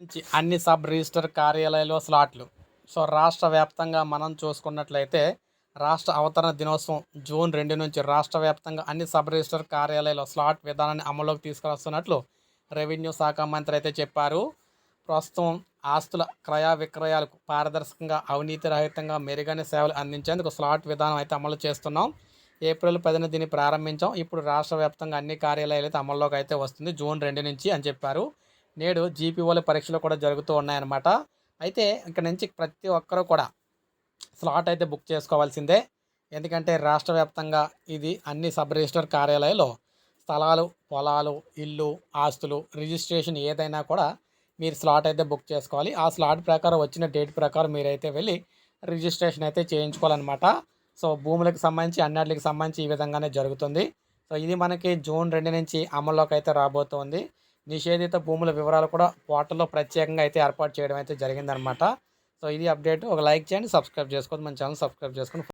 నుంచి అన్ని sub register కార్యాలయాల్లో స్లాట్లు సో రాష్ట్ర వ్యాప్తంగా మనం చూసుకున్నట్లయితే రాష్ట్ర అవతరణ దినోత్సవం జూన్ రెండు నుంచి రాష్ట్ర వ్యాప్తంగా అన్ని సబ్ రిజిస్టర్ కార్యాలయాల్లో స్లాట్ విధానాన్ని అమల్లోకి తీసుకువస్తున్నట్లు రెవెన్యూ శాఖ మంత్రి అయితే చెప్పారు. ప్రస్తుతం ఆస్తుల క్రయ విక్రయాలకు పారదర్శకంగా అవినీతి రహితంగా మెరుగైన సేవలు అందించేందుకు స్లాట్ విధానం అయితే అమలు చేస్తున్నాం. ఏప్రిల్ పదిన దీన్ని ప్రారంభించాం. ఇప్పుడు రాష్ట్ర వ్యాప్తంగా అన్ని కార్యాలయాలు అయితే అమల్లోకి అయితే వస్తుంది జూన్ రెండు నుంచి అని చెప్పారు. నేడు జీపీఓల పరీక్షలు కూడా జరుగుతూ ఉన్నాయన్నమాట. అయితే ఇక్కడ నుంచి ప్రతి ఒక్కరూ కూడా స్లాట్ అయితే బుక్ చేసుకోవాల్సిందే. ఎందుకంటే రాష్ట్ర వ్యాప్తంగా ఇది అన్ని సబ్ రిజిస్టర్ కార్యాలయాల్లో స్థలాలు పొలాలు ఇల్లు ఆస్తులు రిజిస్ట్రేషన్ ఏదైనా కూడా మీరు స్లాట్ అయితే బుక్ చేసుకోవాలి. ఆ స్లాట్ ప్రకారం వచ్చిన డేట్ ప్రకారం మీరైతే వెళ్ళి రిజిస్ట్రేషన్ అయితే చేయించుకోవాలన్నమాట. సో భూములకు సంబంధించి అన్నిటికి సంబంధించి ఈ విధంగానే జరుగుతుంది. సో ఇది మనకి జూన్ రెండు నుంచి అమల్లోకి అయితే రాబోతోంది. నిషేధిత భూముల వివరాలు కూడా పోర్టల్లో ప్రత్యేకంగా అయితే ఏర్పాటు చేయడం అయితే జరిగిందనమాట సో ఇది అప్డేట్. ఒక లైక్ చేయండి సబ్స్క్రైబ్ చేసుకోండి మన ఛానల్ సబ్స్క్రైబ్ చేసుకొని